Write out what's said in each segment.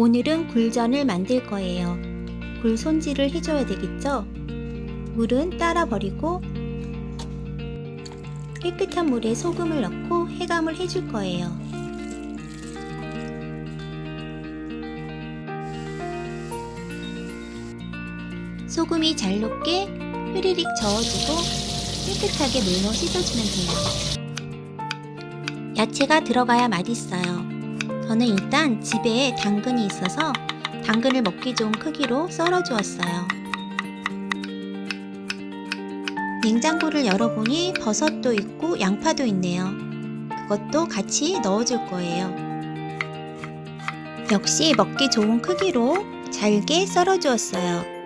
오늘은 굴전을 만들 거예요. 굴 손질을 해줘야 되겠죠? 물은 따라 버리고 깨끗한 물에 소금을 넣고 해감을 해줄 거예요. 소금이 잘 녹게 흐리릭 저어주고 깨끗하게 물로 씻어주면 돼요. 야채가 들어가야 맛있어요. 저는 일단 집에 당근이 있어서 당근을 먹기 좋은 크기로 썰어 주었어요. 냉장고를 열어보니 버섯도 있고 양파도 있네요. 그것도 같이 넣어줄 거예요. 역시 먹기 좋은 크기로 잘게 썰어 주었어요.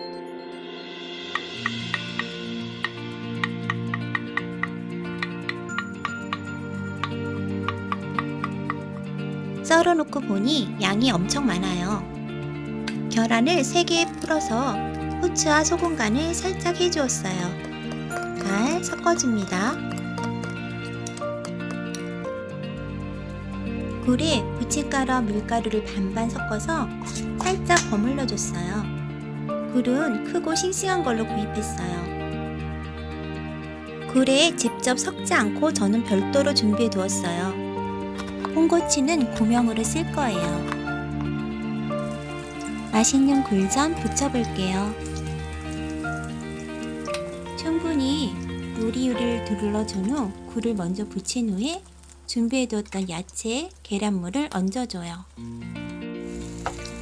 썰어 놓고 보니 양이 엄청 많아요. 계란을 3개 풀어서 후추와 소금 간을 살짝 해주었어요. 잘 섞어줍니다. 굴에 부침가루와 밀가루를 반반 섞어서 살짝 버물러 줬어요. 굴은 크고 싱싱한 걸로 구입했어요. 굴에 직접 섞지 않고 저는 별도로 준비해 두었어요. 홍고추는 고명으로 쓸 거예요. 맛있는 굴전 부쳐볼게요. 충분히 요리요리를 둘러준 후 굴을 먼저 부친 후에 준비해두었던 야채, 계란물을 얹어줘요.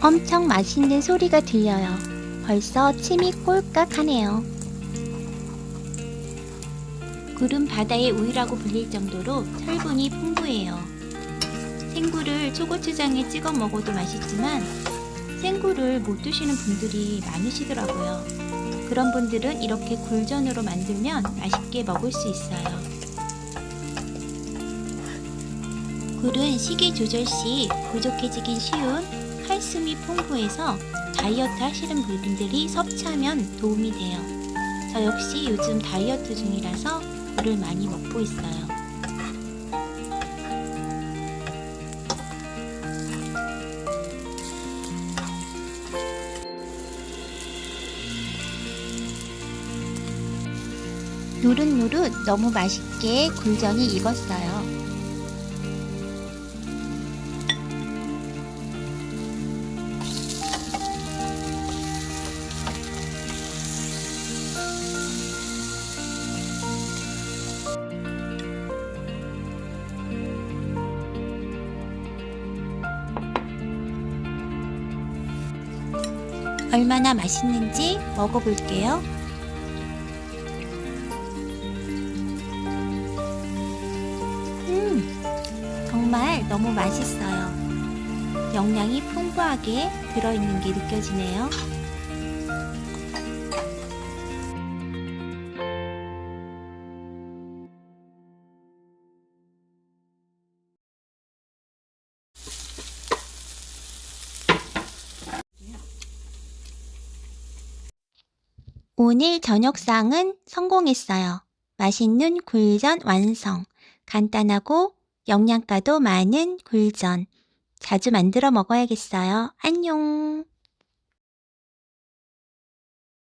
엄청 맛있는 소리가 들려요. 벌써 침이 꼴깍하네요. 굴은 바다의 우유라고 불릴 정도로 철분이 풍부해요. 생굴을 초고추장에 찍어 먹어도 맛있지만 생굴을 못 드시는 분들이 많으시더라고요. 그런 분들은 이렇게 굴전으로 만들면 맛있게 먹을 수 있어요. 굴은 식이 조절 시 부족해지기 쉬운 칼슘이 풍부해서 다이어트 하시는 분들이 섭취하면 도움이 돼요. 저 역시 요즘 다이어트 중이라서 굴을 많이 먹고 있어요. 노릇노릇 너무 맛있게 굴전이 익었어요. 얼마나 맛있는지 먹어볼게요. 너무 맛있어요. 영양이 풍부하게 들어있는 게 느껴지네요. 오늘 저녁상은 성공했어요. 맛있는 굴전 완성. 간단하고 영양가도 많은 굴전. 자주 만들어 먹어야겠어요. 안녕.